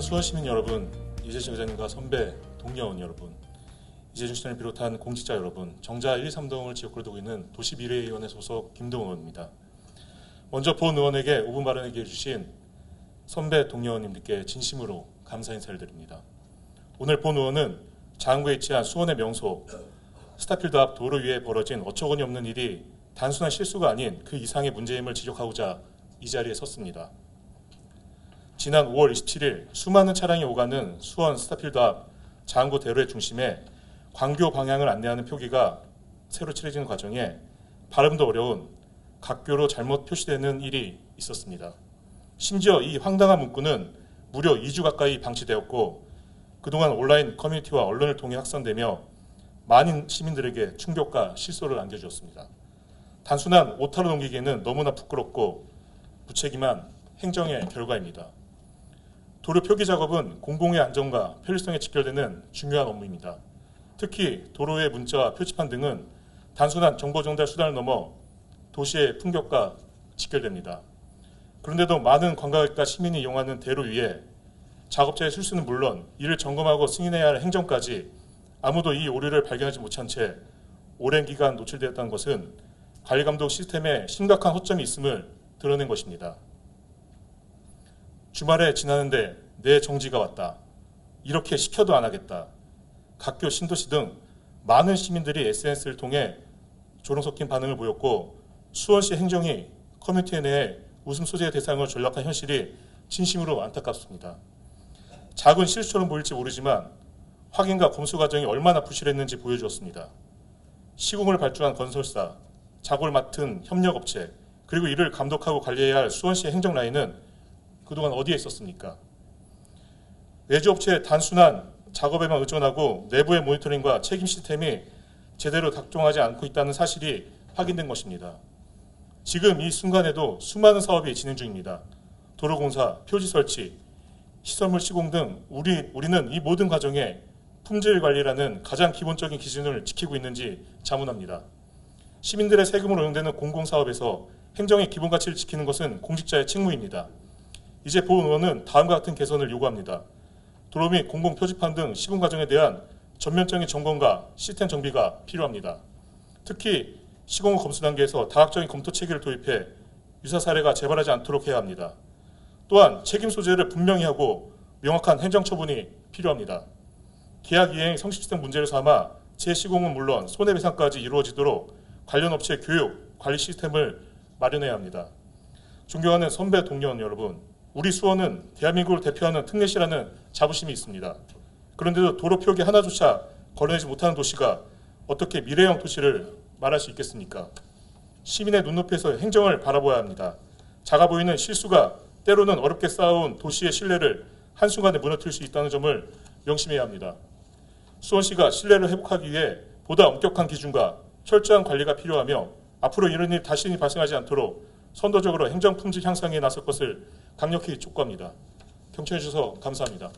수원 시민 여러분, 이재준 기자님과 선배, 동료원 여러분, 이재준 시장을 비롯한 공직자 여러분, 정자 1, 2, 3동을 지역구로 두고 있는 도시미래위원회 소속 김동원 의원입니다. 먼저 본 의원에게 5분 발언하게 해주신 선배 동료원님들께 진심으로 감사 인사를 드립니다. 오늘 본 의원은 장구에 위치한 수원의 명소 스타필드 앞 도로 위에 벌어진 어처구니 없는 일이 단순한 실수가 아닌 그 이상의 문제임을 지적하고자 이 자리에 섰습니다. 지난 5월 27일 수많은 차량이 오가는 수원 스타필드 앞 장구 대로의 중심에 광교 방향을 안내하는 표기가 새로 칠해지는 과정에 발음도 어려운 각교로 잘못 표시되는 일이 있었습니다. 심지어 이 황당한 문구는 무려 2주 가까이 방치되었고 그동안 온라인 커뮤니티와 언론을 통해 확산되며 많은 시민들에게 충격과 실소를 안겨주었습니다. 단순한 오타로 넘기기에는 너무나 부끄럽고 무책임한 행정의 결과입니다. 도로 표기 작업은 공공의 안전과 편리성에 직결되는 중요한 업무입니다. 특히 도로의 문자와 표지판 등은 단순한 정보 전달 수단을 넘어 도시의 풍경과 직결됩니다. 그런데도 많은 관광객과 시민이 이용하는 대로 위에 작업자의 실수는 물론 이를 점검하고 승인해야 할 행정까지 아무도 이 오류를 발견하지 못한 채 오랜 기간 노출되었다는 것은 관리 감독 시스템에 심각한 허점이 있음을 드러낸 것입니다. 주말에 지나는데 내 정지가 왔다. 이렇게 시켜도 안 하겠다. 각교 신도시 등 많은 시민들이 SNS를 통해 조롱 섞인 반응을 보였고 수원시 행정이 커뮤니티 내에 웃음 소재의 대상을 전락한 현실이 진심으로 안타깝습니다. 작은 실수처럼 보일지 모르지만 확인과 검수 과정이 얼마나 부실했는지 보여주었습니다. 시공을 발주한 건설사, 작업을 맡은 협력업체, 그리고 이를 감독하고 관리해야 할 수원시 행정라인은 그동안 어디에 있었습니까? 외주업체의 단순한 작업에만 의존하고 내부의 모니터링과 책임 시스템이 제대로 작동하지 않고 있다는 사실이 확인된 것입니다. 지금 이 순간에도 수많은 사업이 진행 중입니다. 도로공사, 표지 설치, 시설물 시공 등 우리, 우리는 이 모든 과정에 품질 관리라는 가장 기본적인 기준을 지키고 있는지 자문합니다. 시민들의 세금으로 운영되는 공공사업에서 행정의 기본 가치를 지키는 것은 공직자의 책무입니다. 이제 본 의원은 다음과 같은 개선을 요구합니다. 도로 및 공공 표지판 등 시공 과정에 대한 전면적인 점검과 시스템 정비가 필요합니다. 특히 시공 후 검수 단계에서 다각적인 검토 체계를 도입해 유사 사례가 재발하지 않도록 해야 합니다. 또한 책임 소재를 분명히 하고 명확한 행정 처분이 필요합니다. 계약 이행 성실성 문제를 삼아 재시공은 물론 손해배상까지 이루어지도록 관련 업체 교육, 관리 시스템을 마련해야 합니다. 존경하는 선배 동료원 여러분, 우리 수원은 대한민국을 대표하는 특례시라는 자부심이 있습니다. 그런데도 도로 표기 하나조차 걸어내지 못하는 도시가 어떻게 미래형 도시를 말할 수 있겠습니까? 시민의 눈높이에서 행정을 바라보아야 합니다. 작아 보이는 실수가 때로는 어렵게 쌓아온 도시의 신뢰를 한순간에 무너뜨릴 수 있다는 점을 명심해야 합니다. 수원시가 신뢰를 회복하기 위해 보다 엄격한 기준과 철저한 관리가 필요하며 앞으로 이런 일 다시 발생하지 않도록 선도적으로 행정 품질 향상에 나설 것을 강력히 촉구합니다. 경청해 주셔서 감사합니다.